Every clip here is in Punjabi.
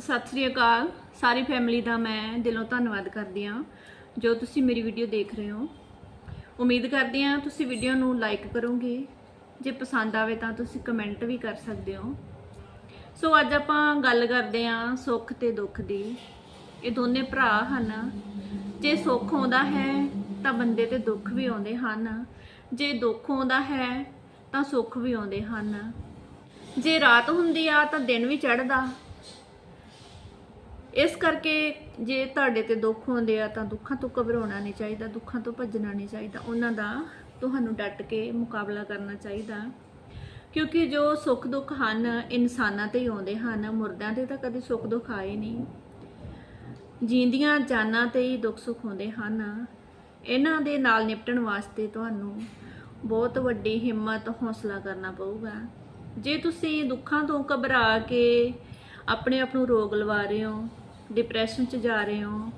ਸਤਿ ਸ੍ਰੀ ਅਕਾਲ। ਸਾਰੀ ਫੈਮਿਲੀ ਦਾ ਮੈਂ ਦਿਲੋਂ ਧੰਨਵਾਦ ਕਰਦੀ ਹਾਂ, ਜੋ ਤੁਸੀਂ ਮੇਰੀ ਵੀਡੀਓ ਦੇਖ ਰਹੇ ਹੋ। ਉਮੀਦ ਕਰਦੀ ਹਾਂ ਤੁਸੀਂ ਵੀਡੀਓ ਨੂੰ ਲਾਈਕ ਕਰੋਗੇ। ਜੇ ਪਸੰਦ ਆਵੇ ਤਾਂ ਤੁਸੀਂ ਕਮੈਂਟ ਵੀ ਕਰ ਸਕਦੇ ਹੋ। ਸੋ ਅੱਜ ਆਪਾਂ ਗੱਲ ਕਰਦੇ ਹਾਂ ਸੁੱਖ ਤੇ ਦੁੱਖ ਦੀ। ਇਹ ਦੋਨੇ ਭਰਾ ਹਨ। ਜੇ ਸੁੱਖ ਆਉਂਦਾ ਹੈ ਤਾਂ ਬੰਦੇ ਤੇ ਦੁੱਖ ਵੀ ਆਉਂਦੇ ਹਨ। ਜੇ ਦੁੱਖ ਆਉਂਦਾ ਹੈ ਤਾਂ ਸੁੱਖ ਵੀ ਆਉਂਦੇ ਹਨ। ਜੇ ਰਾਤ ਹੁੰਦੀ ਆ ਤਾਂ ਦਿਨ ਵੀ ਚੜ੍ਹਦਾ। ਇਸ ਕਰਕੇ ਜੇ ਤੁਹਾਡੇ ਤੇ ਦੁੱਖ ਹੁੰਦੇ ਆ ਤਾਂ ਦੁੱਖਾਂ ਤੋਂ ਘਬਰਾਉਣਾ ਨਹੀਂ ਚਾਹੀਦਾ, ਦੁੱਖਾਂ ਤੋਂ ਭੱਜਣਾ ਨਹੀਂ ਚਾਹੀਦਾ। ਉਹਨਾਂ ਦਾ ਤੁਹਾਨੂੰ ਡਟ ਕੇ ਮੁਕਾਬਲਾ ਕਰਨਾ ਚਾਹੀਦਾ। ਕਿਉਂਕਿ ਜੋ ਸੁੱਖ ਦੁੱਖ ਹਨ, ਇਨਸਾਨਾਂ ਤੇ ਹੀ ਆਉਂਦੇ ਹਨ। ਮੁਰਦਿਆਂ ਤੇ ਤਾਂ ਕਦੇ ਸੁੱਖ ਦੁੱਖ ਆਏ ਨਹੀਂ। ਜੀਂਦੀਆਂ ਜਾਨਾਂ ਤੇ ਹੀ ਦੁੱਖ ਸੁੱਖ ਹੁੰਦੇ ਹਨ। ਇਹਨਾਂ ਦੇ ਨਾਲ ਨਿਪਟਣ ਵਾਸਤੇ ਤੁਹਾਨੂੰ ਬਹੁਤ ਵੱਡੀ ਹਿੰਮਤ, ਹੌਸਲਾ ਕਰਨਾ ਪਊਗਾ। ਜੇ ਤੁਸੀਂ ਦੁੱਖਾਂ ਤੋਂ ਘਬਰਾ ਕੇ ਆਪਣੇ ਆਪ ਨੂੰ ਰੋਗ ਲਵਾ ਰਹੇ ਹੋ ਡਿਪਰੈਸ਼ਨ 'ਚ ਜਾ ਰਹੇ ਹੋ,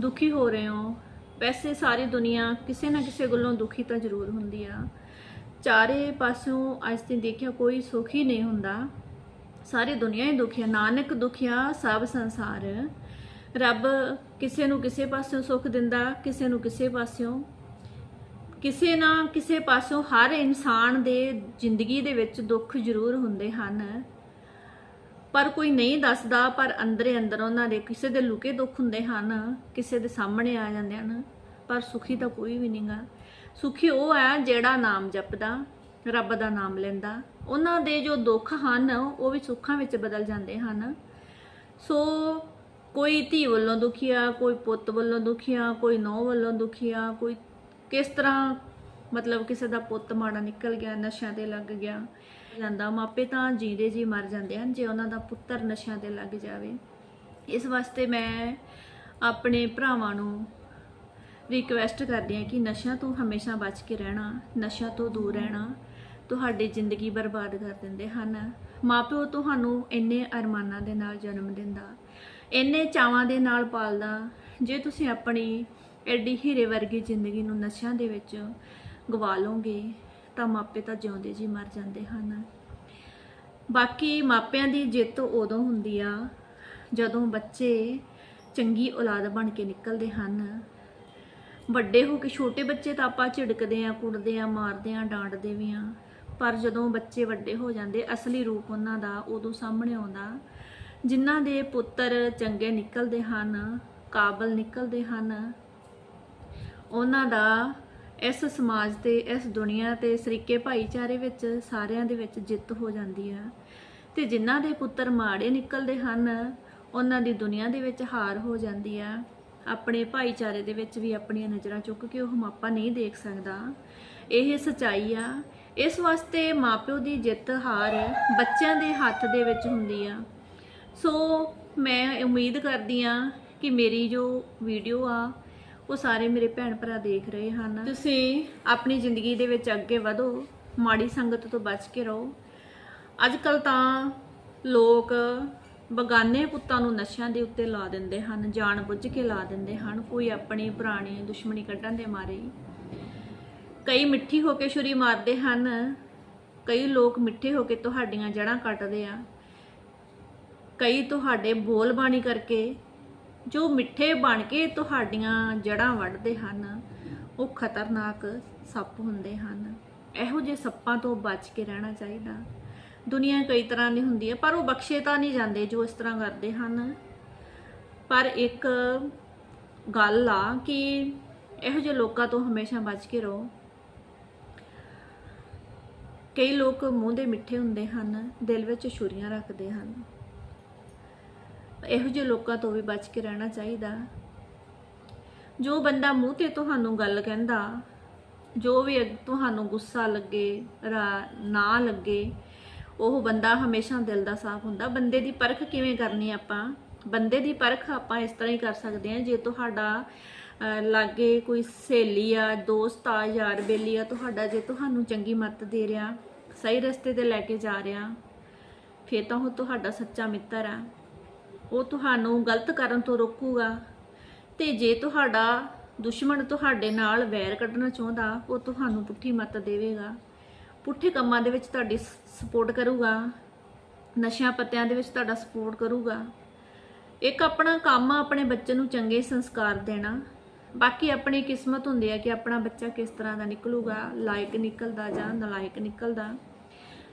ਦੁਖੀ ਹੋ ਰਹੇ ਹੋ, ਵੈਸੇ ਸਾਰੀ ਦੁਨੀਆ ਕਿਸੇ ਨਾ ਕਿਸੇ ਗੱਲੋਂ ਦੁਖੀ ਤਾਂ ਜ਼ਰੂਰ ਹੁੰਦੀ ਆ। ਚਾਰੇ ਪਾਸਿਓਂ ਅੱਜ ਤੇ ਦੇਖਿਆ ਕੋਈ ਸੁਖੀ ਨਹੀਂ ਹੁੰਦਾ। ਸਾਰੀ ਦੁਨੀਆ ਹੀ ਦੁਖੀ ਆ। ਨਾਨਕ ਦੁਖਿਆ ਸਭ ਸੰਸਾਰ। ਰੱਬ ਕਿਸੇ ਨੂੰ ਕਿਸੇ ਪਾਸਿਓਂ ਸੁੱਖ ਦਿੰਦਾ, ਕਿਸੇ ਨੂੰ ਕਿਸੇ ਪਾਸਿਓਂ। ਕਿਸੇ ਨਾ ਕਿਸੇ ਪਾਸਿਓਂ ਹਰ ਇਨਸਾਨ ਦੇ ਜ਼ਿੰਦਗੀ ਦੇ ਵਿੱਚ ਦੁੱਖ ਜ਼ਰੂਰ ਹੁੰਦੇ ਹਨ। ਪਰ ਕੋਈ ਨਹੀਂ ਦੱਸਦਾ, ਪਰ ਅੰਦਰੇ ਅੰਦਰ ਉਹਨਾਂ ਦੇ ਕਿਸੇ ਦੇ ਲੁਕੇ ਦੁੱਖ ਹੁੰਦੇ ਹਨ, ਕਿਸੇ ਦੇ ਸਾਹਮਣੇ ਆ ਜਾਂਦੇ ਹਨ, ਪਰ ਸੁਖੀ ਤਾਂ ਕੋਈ ਵੀ ਨਹੀਂਗਾ ਸੁਖੀ ਉਹ ਹੈ ਜਿਹੜਾ ਨਾਮ ਜਪਦਾ, ਰੱਬ ਦਾ ਨਾਮ ਲੈਂਦਾ। ਉਹਨਾਂ ਦੇ ਜੋ ਦੁੱਖ ਹਨ, ਉਹ ਵੀ ਸੁੱਖਾਂ ਵਿੱਚ ਬਦਲ ਜਾਂਦੇ ਹਨ। ਸੋ ਕੋਈ ਧੀ ਵੱਲੋਂ ਦੁਖੀਆ, ਕੋਈ ਪੁੱਤ ਵੱਲੋਂ ਦੁਖੀਆ, ਕੋਈ ਨੌ ਵੱਲੋਂ ਦੁਖੀਆ, ਕੋਈ ਕਿਸ ਤਰ੍ਹਾਂ ਮਤਲਬ ਕਿਸੇ ਦਾ ਪੁੱਤ ਮਾੜਾ ਨਿਕਲ ਗਿਆ, ਨਸ਼ਿਆਂ ਤੇ ਲੱਗ ਗਿਆ ਜਾਂਦਾ, ਮਾਪੇ ਤਾਂ ਜੀਂਦੇ ਜੀ ਮਰ ਜਾਂਦੇ ਹਨ, ਜੇ ਉਹਨਾਂ ਦਾ ਪੁੱਤਰ ਨਸ਼ਿਆਂ ਤੇ ਲੱਗ ਜਾਵੇ। ਇਸ ਵਾਸਤੇ ਮੈਂ ਆਪਣੇ ਭਰਾਵਾਂ ਨੂੰ ਰਿਕਵੈਸਟ ਕਰਦੀ ਹਾਂ ਕਿ ਨਸ਼ਿਆਂ ਤੋਂ ਹਮੇਸ਼ਾ ਬਚ ਕੇ ਰਹਿਣਾ, ਨਸ਼ਿਆਂ ਤੋਂ ਦੂਰ ਰਹਿਣਾ ਤੁਹਾਡੀ ਜ਼ਿੰਦਗੀ ਬਰਬਾਦ ਕਰ ਦਿੰਦੇ ਹਨ। ਮਾਪਿਓ ਤੁਹਾਨੂੰ ਇੰਨੇ ਅਰਮਾਨਾਂ ਦੇ ਨਾਲ ਜਨਮ ਦਿੰਦਾ, ਇੰਨੇ ਚਾਵਾਂ ਦੇ ਨਾਲ ਪਾਲਦਾ, ਜੇ ਤੁਸੀਂ ਆਪਣੀ ਐਡੀ ਹੀਰੇ ਵਰਗੀ ਜ਼ਿੰਦਗੀ ਨੂੰ ਨਸ਼ਿਆਂ ਦੇ ਵਿੱਚ ਗਵਾ ਲਓਗੇ ਤਾਂ ਮਾਪੇ ਤਾਂ ਜਿਉਂਦੇ ਜੀ ਮਰ ਜਾਂਦੇ ਹਨ। ਬਾਕੀ ਮਾਪਿਆਂ ਦੀ ਜਿੱਤ ਉਦੋਂ ਹੁੰਦੀ ਆ, ਜਦੋਂ ਬੱਚੇ ਚੰਗੀ ਔਲਾਦ ਬਣ ਕੇ ਨਿਕਲਦੇ ਹਨ। ਵੱਡੇ ਹੋ ਕੇ ਛੋਟੇ ਬੱਚੇ ਤਾਂ ਆਪਾਂ ਝਿੜਕਦੇ ਆ, ਕੁੱਟਦੇ ਆ, ਮਾਰਦੇ ਆ, ਡਾਂਟਦੇ ਵੀ ਆ। ਪਰ ਜਦੋਂ ਬੱਚੇ ਵੱਡੇ ਹੋ ਜਾਂਦੇ, ਅਸਲੀ ਰੂਪ ਉਹਨਾਂ ਦਾ ਉਦੋਂ ਸਾਹਮਣੇ ਆਉਂਦਾ। ਜਿਨ੍ਹਾਂ ਦੇ ਪੁੱਤਰ ਚੰਗੇ ਨਿਕਲਦੇ ਹਨ, ਕਾਬਲ ਨਿਕਲਦੇ ਹਨ, ਉਹਨਾਂ ਦਾ ਇਸ ਸਮਾਜ ਤੇ, ਇਸ ਦੁਨੀਆ ਤੇ ਸਰੀਕੇ ਭਾਈਚਾਰੇ ਵਿੱਚ ਸਾਰਿਆਂ ਦੇ ਵਿੱਚ ਜਿੱਤ ਹੋ ਜਾਂਦੀ ਆ। ਤੇ ਜਿਨ੍ਹਾਂ ਦੇ ਪੁੱਤਰ ਮਾੜੇ ਨਿਕਲਦੇ ਹਨ, ਉਹਨਾਂ ਦੀ ਦੁਨੀਆ ਦੇ ਵਿੱਚ ਹਾਰ ਹੋ ਜਾਂਦੀ ਆ। ਆਪਣੇ ਭਾਈਚਾਰੇ ਦੇ ਵਿੱਚ ਵੀ ਆਪਣੀਆਂ ਨਜ਼ਰਾਂ ਚੁੱਕ ਕੇ ਉਹ ਮਾਪਾ ਨਹੀਂ ਦੇਖ ਸਕਦਾ। ਇਹ ਸਚਾਈ ਆ। ਇਸ ਵਾਸਤੇ ਮਾਪਿਓ ਦੀ ਜਿੱਤ ਹਾਰ ਬੱਚਿਆਂ ਦੇ ਹੱਥ ਦੇ ਵਿੱਚ ਹੁੰਦੀ ਆ। ਸੋ ਮੈਂ ਉਮੀਦ ਕਰਦੀ ਆ ਕਿ ਮੇਰੀ ਜੋ ਵੀਡੀਓ ਆ ਉਹ ਸਾਰੇ ਮੇਰੇ ਭੈਣ ਭਰਾ ਦੇਖ ਰਹੇ ਹਨ। ਤੁਸੀਂ ਆਪਣੀ ਜ਼ਿੰਦਗੀ ਦੇ ਵਿੱਚ ਅੱਗੇ ਵਧੋ, ਮਾੜੀ ਸੰਗਤ ਤੋਂ ਬਚ ਕੇ ਰਹੋ। ਅੱਜ ਕੱਲ ਤਾਂ ਲੋਕ ਬਗਾਨੇ ਪੁੱਤਾਂ ਨੂੰ ਨਸ਼ਿਆਂ ਦੇ ਉੱਤੇ ਲਾ ਦਿੰਦੇ ਹਨ, ਜਾਣ ਬੁੱਝ ਕੇ ਲਾ ਦਿੰਦੇ ਹਨ, ਕੋਈ ਆਪਣੀ ਪੁਰਾਣੀ ਦੁਸ਼ਮਣੀ ਕੱਢਣ ਦੇ ਮਾਰੇ। ਕਈ ਮਿੱਠੀ ਹੋ ਕੇ ਛੁਰੀ ਮਾਰਦੇ ਹਨ, ਕਈ ਲੋਕ ਮਿੱਠੇ ਹੋ ਕੇ ਤੁਹਾਡੀਆਂ ਜੜ੍ਹਾਂ ਕੱਟਦੇ ਆ। ਕਈ ਤੁਹਾਡੇ ਬੋਲ ਬਾਣੀ ਕਰਕੇ ਜੋ ਮਿੱਠੇ ਬਣ ਕੇ ਤੁਹਾਡੀਆਂ ਜੜ੍ਹਾਂ ਵੱਢਦੇ ਹਨ, ਉਹ ਖਤਰਨਾਕ ਸੱਪ ਹੁੰਦੇ ਹਨ। ਇਹੋ ਜਿਹੇ ਸੱਪਾਂ ਤੋਂ ਬਚ ਕੇ ਰਹਿਣਾ ਚਾਹੀਦਾ। ਦੁਨੀਆ ਕਈ ਤਰ੍ਹਾਂ ਦੀ ਹੁੰਦੀ ਹੈ, ਪਰ ਉਹ ਬਖਸ਼ੇ ਤਾਂ ਨਹੀਂ ਜਾਂਦੇ ਜੋ ਇਸ ਤਰ੍ਹਾਂ ਕਰਦੇ ਹਨ। ਪਰ ਇੱਕ ਗੱਲ ਆ ਕਿ ਇਹੋ ਜਿਹੇ ਲੋਕਾਂ ਤੋਂ ਹਮੇਸ਼ਾ ਬਚ ਕੇ ਰਹੋ। ਕਈ ਲੋਕ ਮੂੰਹ ਦੇ ਮਿੱਠੇ ਹੁੰਦੇ ਹਨ, ਦਿਲ ਵਿੱਚ ਛੁਰੀਆਂ ਰੱਖਦੇ ਹਨ। ਇਹੋ ਜਿਹੇ ਲੋਕਾਂ ਤੋਂ ਵੀ ਬਚ ਕੇ ਰਹਿਣਾ ਚਾਹੀਦਾ। ਜੋ ਬੰਦਾ ਮੂੰਹ ਤੇ ਤੁਹਾਨੂੰ ਗੱਲ ਕਹਿੰਦਾ, ਜੋ ਵੀ ਤੁਹਾਨੂੰ ਗੁੱਸਾ ਲੱਗੇ, ਰਾ- ਨਾ ਲੱਗੇ, ਉਹ ਬੰਦਾ ਹਮੇਸ਼ਾ ਦਿਲ ਦਾ ਸਾਫ਼ ਹੁੰਦਾ। ਬੰਦੇ ਦੀ ਪਰਖ ਕਿਵੇਂ ਕਰਨੀ ਆਪਾਂ? ਬੰਦੇ ਦੀ ਪਰਖ ਆਪਾਂ ਇਸ ਤਰ੍ਹਾਂ ਹੀ ਕਰ ਸਕਦੇ ਹਾਂ। ਜੇ ਤੁਹਾਡਾ ਲਾਗੇ ਕੋਈ ਸਹੇਲੀ ਆ, ਦੋਸਤ ਆ, ਯਾਰ ਬੇਲੀ ਆ, ਤੁਹਾਡਾ ਜੇ ਤੁਹਾਨੂੰ ਚੰਗੀ ਮੱਤ ਦੇ ਰਿਹਾ, ਸਹੀ ਰਸਤੇ ਤੇ ਲੈ ਕੇ ਜਾ ਰਿਹਾ, ਫਿਰ ਤਾਂ ਉਹ ਤੁਹਾਡਾ ਸੱਚਾ ਮਿੱਤਰ ਆ। ਉਹ ਤੁਹਾਨੂੰ ਗਲਤ ਕਰਨ ਤੋਂ ਰੋਕੂਗਾ। ਤੇ ਜੇ ਤੁਹਾਡਾ ਦੁਸ਼ਮਣ ਤੁਹਾਡੇ ਨਾਲ ਵੈਰ ਕੱਢਣਾ ਚਾਹੁੰਦਾ, ਉਹ ਤੁਹਾਨੂੰ ਪੁੱਠੀ ਮੱਤ ਦੇਵੇਗਾ। ਪੁੱਠੇ ਕੰਮਾਂ ਦੇ ਵਿੱਚ ਤੁਹਾਡੀ ਸਪੋਰਟ ਕਰੂਗਾ। ਨਸ਼ਿਆਂ ਪੱਤਿਆਂ ਦੇ ਵਿੱਚ ਤੁਹਾਡਾ ਸਪੋਰਟ ਕਰੂਗਾ। ਇੱਕ ਆਪਣਾ ਕੰਮ ਆਪਣੇ ਬੱਚੇ ਨੂੰ ਚੰਗੇ ਸੰਸਕਾਰ ਦੇਣਾ। ਬਾਕੀ ਆਪਣੀ ਕਿਸਮਤ ਹੁੰਦੀ ਹੈ ਕਿ ਆਪਣਾ ਬੱਚਾ ਕਿਸ ਤਰ੍ਹਾਂ ਦਾ ਨਿਕਲੂਗਾ, ਲਾਇਕ ਨਿਕਲਦਾ ਜਾਂ ਨਲਾਇਕ ਨਿਕਲਦਾ।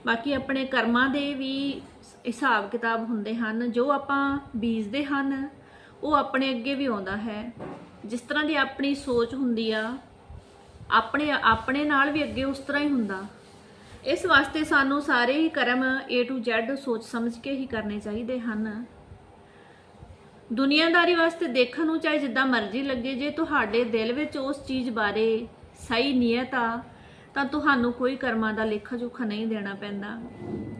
ਬਾਕੀ ਆਪਣੇ ਕਰਮਾਂ ਦੇ ਵੀ ਹਿਸਾਬ ਕਿਤਾਬ ਹੁੰਦੇ ਹਨ, ਜੋ ਆਪਾਂ ਬੀਜਦੇ ਹਨ, ਉਹ ਆਪਣੇ ਅੱਗੇ ਵੀ ਆਉਂਦਾ ਹੈ। ਜਿਸ ਤਰ੍ਹਾਂ ਦੀ ਆਪਣੀ ਸੋਚ ਹੁੰਦੀ ਆ, ਆਪਣੇ ਆਪਣੇ ਨਾਲ ਵੀ ਅੱਗੇ ਉਸ ਤਰ੍ਹਾਂ ਹੀ ਹੁੰਦਾ। ਇਸ ਵਾਸਤੇ ਸਾਨੂੰ ਸਾਰੇ ਹੀ ਕਰਮ A to Z ਸੋਚ ਸਮਝ ਕੇ ਹੀ ਕਰਨੇ ਚਾਹੀਦੇ ਹਨ। ਦੁਨੀਆਦਾਰੀ ਵਾਸਤੇ ਦੇਖਣ ਨੂੰ ਚਾਹੇ ਜਿੱਦਾਂ ਮਰਜ਼ੀ ਲੱਗੇ, ਜੇ ਤੁਹਾਡੇ ਦਿਲ ਵਿੱਚ ਉਸ ਚੀਜ਼ ਬਾਰੇ ਸਹੀ ਨੀਅਤ ਆ ਤਾਂ ਤੁਹਾਨੂੰ ਕੋਈ ਕਰਮਾਂ ਦਾ ਲੇਖਾ ਜੋਖਾ ਨਹੀਂ ਦੇਣਾ ਪੈਂਦਾ।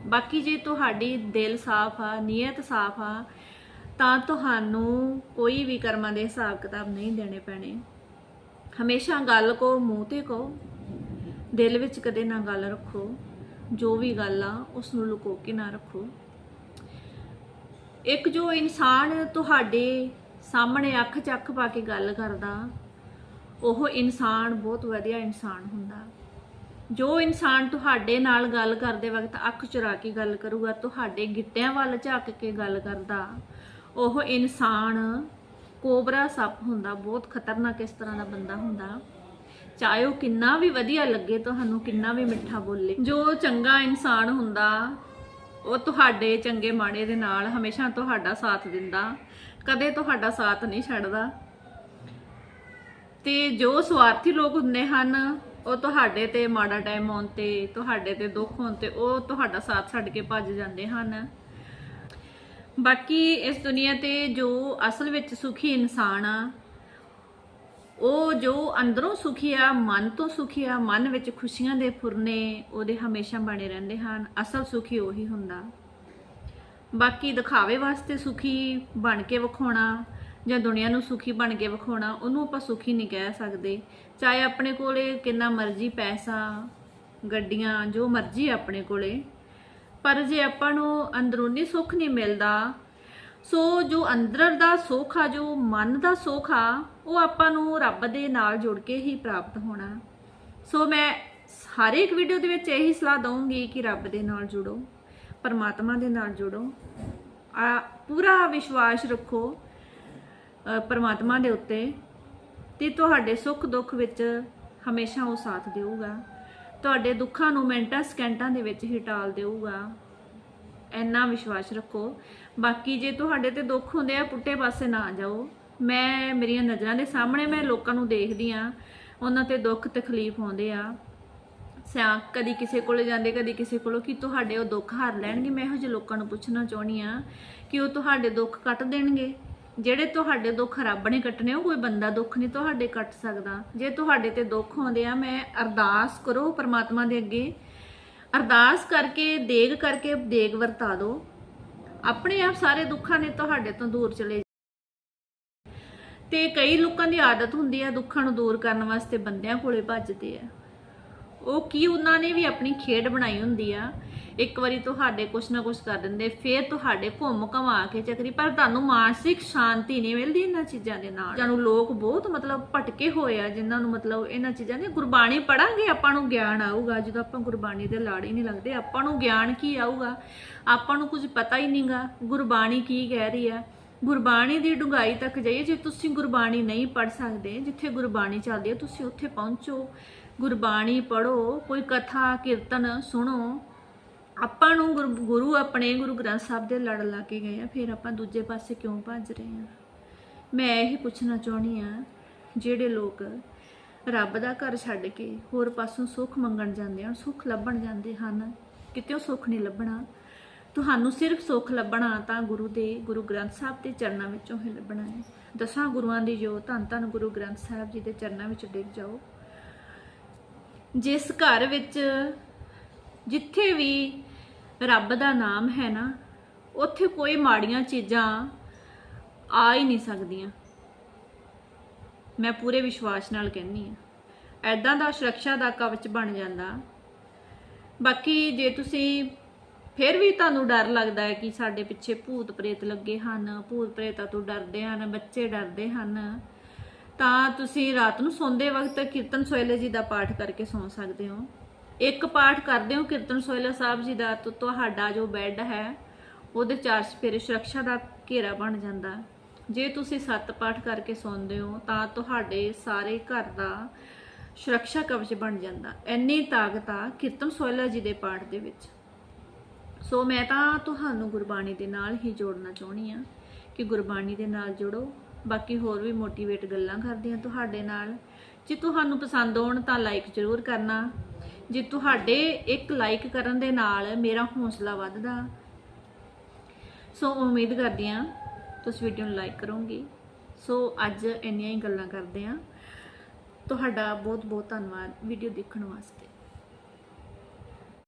ਬਾਕੀ ਜੇ ਤੁਹਾਡੀ ਦਿਲ ਸਾਫ਼ ਆ, ਨੀਅਤ ਸਾਫ਼ ਆ, ਤਾਂ ਤੁਹਾਨੂੰ ਕੋਈ ਵੀ ਕਰਮਾਂ ਦੇ ਹਿਸਾਬ ਕਿਤਾਬ ਨਹੀਂ ਦੇਣੇ ਪੈਣੇ। ਹਮੇਸ਼ਾ ਗੱਲ ਕੋ, ਮੂੰਹ ਤੇ ਕਹੋ ਦਿਲ ਵਿੱਚ ਕਦੇ ਨਾ ਗੱਲ ਰੱਖੋ। ਜੋ ਵੀ ਗੱਲ ਆ ਉਸ ਨੂੰ ਲੁਕੋ ਕੇ ਨਾ ਰੱਖੋ। ਇੱਕ ਜੋ ਇਨਸਾਨ ਤੁਹਾਡੇ ਸਾਹਮਣੇ ਅੱਖ ਚੱਖ ਪਾ ਕੇ ਗੱਲ ਕਰਦਾ, ਉਹ ਇਨਸਾਨ, ਬਹੁਤ ਵਧੀਆ ਇਨਸਾਨ ਹੁੰਦਾ। ਜੋ ਇਨਸਾਨ ਤੁਹਾਡੇ ਨਾਲ ਗੱਲ ਕਰਦੇ ਵਕਤ ਅੱਖ ਚੁਰਾ ਕੇ ਗੱਲ ਕਰੂਗਾ, ਤੁਹਾਡੇ ਗਿੱਟਿਆਂ ਵੱਲ ਝਾਕ ਕੇ ਗੱਲ ਕਰਦਾ, ਉਹ ਇਨਸਾਨ ਕੋਬਰਾ ਸੱਪ ਹੁੰਦਾ, ਬਹੁਤ ਖਤਰਨਾਕ ਇਸ ਤਰ੍ਹਾਂ ਦਾ ਬੰਦਾ ਹੁੰਦਾ। ਚਾਹੇ ਉਹ ਕਿੰਨਾ ਵੀ ਵਧੀਆ ਲੱਗੇ, ਤੁਹਾਨੂੰ ਕਿੰਨਾ ਵੀ ਮਿੱਠਾ ਬੋਲੇ। ਜੋ ਚੰਗਾ ਇਨਸਾਨ ਹੁੰਦਾ, ਉਹ ਤੁਹਾਡੇ ਚੰਗੇ ਮਾੜੇ ਦੇ ਨਾਲ ਹਮੇਸ਼ਾ ਤੁਹਾਡਾ ਸਾਥ ਦਿੰਦਾ। ਕਦੇ ਤੁਹਾਡਾ ਸਾਥ ਨਹੀਂ ਛੱਡਦਾ। ਤੇ ਜੋ ਸਵਾਰਥੀ ਲੋਕ ਹੁੰਦੇ ਹਨ ਉਹ ਤੁਹਾਡੇ ਤੇ ਮਾੜਾ ਟਾਈਮ ਆਉਣ ਤੇ, ਤੁਹਾਡੇ ਤੇ ਦੁੱਖ ਹੋਣ ਤੇ ਉਹ ਤੁਹਾਡਾ ਸਾਥ ਛੱਡ ਕੇ ਭੱਜ ਜਾਂਦੇ ਹਨ। ਬਾਕੀ ਇਸ ਦੁਨੀਆ ਤੇ ਜੋ ਅਸਲ ਵਿੱਚ ਸੁਖੀ ਇਨਸਾਨ ਆ, ਉਹ ਜੋ ਅੰਦਰੋਂ ਸੁਖੀ ਆ, ਮਨ ਤੋਂ ਸੁਖੀ ਆ, ਮਨ ਵਿੱਚ ਖੁਸ਼ੀਆਂ ਦੇ ਫੁਰਨੇ ਉਹਦੇ ਹਮੇਸ਼ਾ ਬਣੇ ਰਹਿੰਦੇ ਹਨ। ਅਸਲ ਸੁਖੀ ਉਹੀ ਹੁੰਦਾ। ਬਾਕੀ ਦਿਖਾਵੇ ਵਾਸਤੇ ਸੁਖੀ ਬਣ ਕੇ ਵਿਖਾਉਣਾ ਜਾਂ ਦੁਨੀਆ ਨੂੰ ਸੁਖੀ ਬਣ ਕੇ ਵਿਖਾਉਣਾ, ਉਹਨੂੰ ਆਪਾਂ ਸੁਖੀ ਨਹੀਂ ਕਹਿ ਸਕਦੇ। ਚਾਹੇ ਆਪਣੇ ਕੋਲੇ ਕਿੰਨਾ ਮਰਜ਼ੀ ਪੈਸਾ, ਗੱਡੀਆਂ, ਜੋ ਮਰਜ਼ੀ ਆਪਣੇ ਕੋਲੇ, ਪਰ ਜੇ ਆਪਾਂ ਨੂੰ ਅੰਦਰੂਨੀ ਸੁੱਖ ਨਹੀਂ ਮਿਲਦਾ, ਸੋ ਜੋ ਅੰਦਰ ਦਾ ਸੁੱਖ ਆ, ਜੋ ਮਨ ਦਾ ਸੁੱਖ ਆ, ਉਹ ਆਪਾਂ ਨੂੰ ਰੱਬ ਦੇ ਨਾਲ ਜੁੜ ਕੇ ਹੀ ਪ੍ਰਾਪਤ ਹੋਣਾ। ਸੋ ਮੈਂ ਹਰ ਇੱਕ ਵੀਡੀਓ ਦੇ ਵਿੱਚ ਇਹੀ ਸਲਾਹ ਦਊਂਗੀ ਕਿ ਰੱਬ ਦੇ ਨਾਲ ਜੁੜੋ, ਪਰਮਾਤਮਾ ਦੇ ਨਾਲ ਜੁੜੋ। ਆ, ਪੂਰਾ ਵਿਸ਼ਵਾਸ ਰੱਖੋ ਪਰਮਾਤਮਾ ਦੇ ਉੱਤੇ ਤੇ ਤੁਹਾਡੇ ਸੁੱਖ ਦੁੱਖ ਵਿੱਚ ਹਮੇਸ਼ਾ ਉਹ ਸਾਥ ਦੇਊਗਾ। ਤੁਹਾਡੇ ਦੁੱਖਾਂ ਨੂੰ ਮਿੰਟਾਂ ਸਕਿੰਟਾਂ ਦੇ ਵਿੱਚ ਹੀ ਟਾਲ ਦੇਊਗਾ। ਇੰਨਾ ਵਿਸ਼ਵਾਸ ਰੱਖੋ। ਬਾਕੀ ਜੇ ਤੁਹਾਡੇ ਤੇ ਦੁੱਖ ਹੁੰਦੇ ਆ ਪੁੱਟੇ ਪਾਸੇ ਨਾ ਜਾਓ। ਮੈਂ, ਮੇਰੀਆਂ ਨਜ਼ਰਾਂ ਦੇ ਸਾਹਮਣੇ ਮੈਂ ਲੋਕਾਂ ਨੂੰ ਦੇਖਦੀ ਆ। ਉਹਨਾਂ ਤੇ ਦੁੱਖ ਤਕਲੀਫ ਆਉਂਦੇ ਆ। ਸਿਆ ਕਦੀ ਕਿਸੇ ਕੋਲੇ ਜਾਂਦੇ, ਕਦੀ ਕਿਸੇ ਕੋਲੋਂ ਕਿ ਤੁਹਾਡੇ ਉਹ ਦੁੱਖ ਹਾਰ ਲੈਣਗੇ। ਮੈਂ ਇਹੋ ਜਿਹੇ ਲੋਕਾਂ ਨੂੰ ਪੁੱਛਣਾ ਚਾਹੁੰਦੀ ਆ ਕਿ ਉਹ ਤੁਹਾਡੇ ਦੁੱਖ ਕੱਟ ਦੇਣਗੇ। ਜਿਹੜੇ ਤੁਹਾਡੇ ਦੁੱਖ ਰੱਬ ਨੇ ਕੱਟਣੇ, ਉਹ ਕੋਈ ਬੰਦਾ ਦੁੱਖ ਨਹੀਂ ਤੁਹਾਡੇ ਕੱਟ ਸਕਦਾ। ਜੇ ਤੁਹਾਡੇ ਤੇ ਦੁੱਖ ਆਉਂਦੇ ਆ, ਮੈਂ ਅਰਦਾਸ ਕਰੋ ਪਰਮਾਤਮਾ ਦੇ ਅੱਗੇ। ਅਰਦਾਸ ਕਰਕੇ, ਦੇਗ ਕਰਕੇ, ਦੇਗ ਵਰਤਾ ਦਿਓ ਆਪਣੇ ਆਪ ਸਾਰੇ ਦੁੱਖਾਂ ਨੇ ਤੁਹਾਡੇ ਤੋਂ ਦੂਰ ਚਲੇ ਤੇ ਕਈ ਲੋਕਾਂ ਦੀ ਆਦਤ ਹੁੰਦੀ ਆ ਦੁੱਖਾਂ ਨੂੰ ਦੂਰ ਕਰਨ ਵਾਸਤੇ ਬੰਦਿਆਂ ਕੋਲੇ ਭੱਜਦੇ ਆ। ਉਹ ਕੀ ਉਹਨਾਂ ਨੇ ਵੀ ਆਪਣੀ ਖੇਡ ਬਣਾਈ ਹੁੰਦੀ ਆ। ਇੱਕ ਵਾਰੀ ਤੁਹਾਡੇ ਕੁਛ ਨਾ ਕੁਛ ਕਰ ਦਿੰਦੇ, ਫਿਰ ਤੁਹਾਡੇ ਘੁੰਮ ਘਮਾ ਕੇ ਚੱਕਰੀ। ਪਰ ਤੁਹਾਨੂੰ ਮਾਨਸਿਕ ਸ਼ਾਂਤੀ ਨਹੀਂ ਮਿਲਦੀ ਇਹਨਾਂ ਚੀਜ਼ਾਂ ਦੇ ਨਾਲ। ਜਾਨੂੰ ਲੋਕ ਬਹੁਤ ਮਤਲਬ ਭਟਕੇ ਹੋਏ ਆ, ਜਿਨ੍ਹਾਂ ਨੂੰ ਮਤਲਬ ਇਹਨਾਂ ਚੀਜ਼ਾਂ ਦੀ ਗੁਰਬਾਣੀ ਪੜਾਂਗੇ, ਆਪਾਂ ਨੂੰ ਗਿਆਨ ਆਊਗਾ। ਜਦੋਂ ਆਪਾਂ ਗੁਰਬਾਣੀ ਦੇ ਲਾੜੇ ਨਹੀਂ ਲੱਗਦੇ, ਆਪਾਂ ਨੂੰ ਗਿਆਨ ਕੀ ਆਊਗਾ? ਆਪਾਂ ਨੂੰ ਕੁਝ ਪਤਾ ਹੀ ਨਹੀਂਗਾ, ਗੁਰਬਾਣੀ ਕੀ ਕਹਿ ਰਹੀ ਆ। ਗੁਰਬਾਣੀ ਦੀ ਡੂੰਘਾਈ ਤੱਕ ਜਾਈਏ, ਜੇ ਤੁਸੀਂ ਗੁਰਬਾਣੀ ਨਹੀਂ ਪੜ ਸਕਦੇ, ਜਿੱਥੇ ਗੁਰਬਾਣੀ ਚੱਲਦੀ ਹੈ ਤੁਸੀਂ ਉੱਥੇ ਪਹੁੰਚੋ। ਗੁਰਬਾਣੀ ਪੜੋ ਕੋਈ ਕਥਾ, ਕੀਰਤਨ ਸੁਣੋ, ਆਪਾਂ ਨੂੰ ਗੁਰ- ਗੁਰੂ ਆਪਣੇ ਗੁਰੂ ਗ੍ਰੰਥ ਸਾਹਿਬ ਦੇ ਲੜ ਲਾ ਕੇ ਗਏ ਆ, ਫਿਰ ਆਪਾਂ ਦੂਜੇ ਪਾਸੇ ਕਿਉਂ ਭੱਜ ਰਹੇ ਆ? ਮੈਂ ਇਹ ਪੁੱਛਣਾ ਚਾਹੁੰਦੀ ਆ, ਜਿਹੜੇ ਲੋਕ ਰੱਬ ਦਾ ਘਰ ਛੱਡ ਕੇ ਹੋਰ ਪਾਸੋਂ ਸੁੱਖ ਮੰਗਣ ਜਾਂਦੇ ਹਨ ਸੁੱਖ ਲੱਭਣ ਜਾਂਦੇ ਹਨ, ਕਿਤੇ ਉਹ ਸੁੱਖ ਨਹੀਂ ਲੱਭਣਾ? ਤੁਹਾਨੂੰ ਸਿਰਫ ਸੁੱਖ ਲੱਭਣਾ ਤਾਂ ਗੁਰੂ ਦੇ, ਗੁਰੂ ਗ੍ਰੰਥ ਸਾਹਿਬ ਦੇ ਚਰਨਾਂ ਵਿੱਚੋਂ ਹੀ ਲੱਭਣਾ ਹੈ। ਦਸਾਂ ਗੁਰੂਆਂ ਦੀ ਜੋ ਧੰਨ ਧੰਨ ਗੁਰੂ ਗ੍ਰੰਥ ਸਾਹਿਬ ਜੀ ਦੇ ਚਰਨਾਂ ਵਿੱਚ ਡਿੱਗ ਜਾਓ ਜਿਸ ਘਰ ਵਿੱਚ ਜਿੱਥੇ ਵੀ ਰੱਬ ਦਾ ਨਾਮ ਹੈ ਨਾ, ਉੱਥੇ ਕੋਈ ਮਾੜੀਆਂ ਚੀਜ਼ਾਂ ਆ ਹੀ ਨਹੀਂ ਸਕਦੀਆਂ। ਮੈਂ ਪੂਰੇ ਵਿਸ਼ਵਾਸ ਨਾਲ ਕਹਿੰਨੀ ਆ ਐਦਾਂ ਦਾ ਸੁਰੱਖਿਆ ਦਾ ਕਵਚ ਬਣ ਜਾਂਦਾ। ਬਾਕੀ ਜੇ ਤੁਸੀਂ ਫਿਰ ਵੀ ਤੁਹਾਨੂੰ ਡਰ ਲੱਗਦਾ ਹੈ ਕਿ ਸਾਡੇ ਪਿੱਛੇ ਭੂਤ ਪ੍ਰੇਤ ਲੱਗੇ ਹਨ ਭੂਤ ਪ੍ਰੇਤਾਂ ਤੋਂ ਡਰਦੇ ਹਨ, ਬੱਚੇ ਡਰਦੇ ਹਨ ਤਾਂ ਤੁਸੀਂ ਰਾਤ ਨੂੰ ਸੌਂਦੇ ਵਕਤ ਕੀਰਤਨ ਸੋਇਲੇ ਜੀ ਦਾ ਪਾਠ ਕਰਕੇ ਸੌਂ ਸਕਦੇ ਹੋ। ਇੱਕ ਪਾਠ ਕਰਦੇ ਹੋ ਕੀਰਤਨ ਸੋਇਲਾ ਸਾਹਿਬ ਜੀ ਦਾ ਤਾਂ ਤੁਹਾਡਾ ਜੋ ਬੈੱਡ ਹੈ, ਉਹਦੇ ਚਾਰ ਚਪੇਰੇ ਸੁਰੱਖਿਆ ਦਾ ਘੇਰਾ ਬਣ ਜਾਂਦਾ। ਜੇ ਤੁਸੀਂ ਸੱਤ ਪਾਠ ਕਰਕੇ ਸੌਂਦੇ ਹੋ, ਤਾਂ ਤੁਹਾਡੇ ਸਾਰੇ ਘਰ ਦਾ ਸੁਰੱਖਿਆ ਕਵਚ ਬਣ ਜਾਂਦਾ। ਇੰਨੀ ਤਾਕਤ ਆ ਕੀਰਤਨ ਸੋਇਲਾ ਜੀ ਦੇ ਪਾਠ ਦੇ ਵਿੱਚ। ਸੋ ਮੈਂ ਤਾਂ ਤੁਹਾਨੂੰ ਗੁਰਬਾਣੀ ਦੇ ਨਾਲ ਹੀ ਜੋੜਨਾ ਚਾਹੁੰਦੀ ਆ ਕਿ ਗੁਰਬਾਣੀ ਦੇ ਨਾਲ ਜੁੜੋ। ਬਾਕੀ ਹੋਰ ਵੀ ਮੋਟੀਵੇਟ ਗੱਲਾਂ ਕਰਦੀ ਆ ਤੁਹਾਡੇ ਨਾਲ। ਜੇ ਤੁਹਾਨੂੰ ਪਸੰਦ ਆਉਣ ਤਾਂ ਲਾਈਕ ਜ਼ਰੂਰ ਕਰਨਾ। ਜੇ ਤੁਹਾਡੇ ਇੱਕ ਲਾਈਕ ਕਰਨ ਦੇ ਨਾਲ ਮੇਰਾ ਹੌਸਲਾ ਵੱਧਦਾ। ਸੋ ਉਮੀਦ ਕਰਦੀ ਆ ਤੁਸੀਂ ਵੀਡੀਓ ਨੂੰ ਲਾਈਕ ਕਰੋਗੇ। ਸੋ ਅੱਜ ਇੰਨੀਆਂ ਹੀ ਗੱਲਾਂ ਕਰਦੇ ਆ ਤੁਹਾਡਾ ਬਹੁਤ ਬਹੁਤ ਧੰਨਵਾਦ ਵੀਡੀਓ ਦੇਖਣ ਵਾਸਤੇ।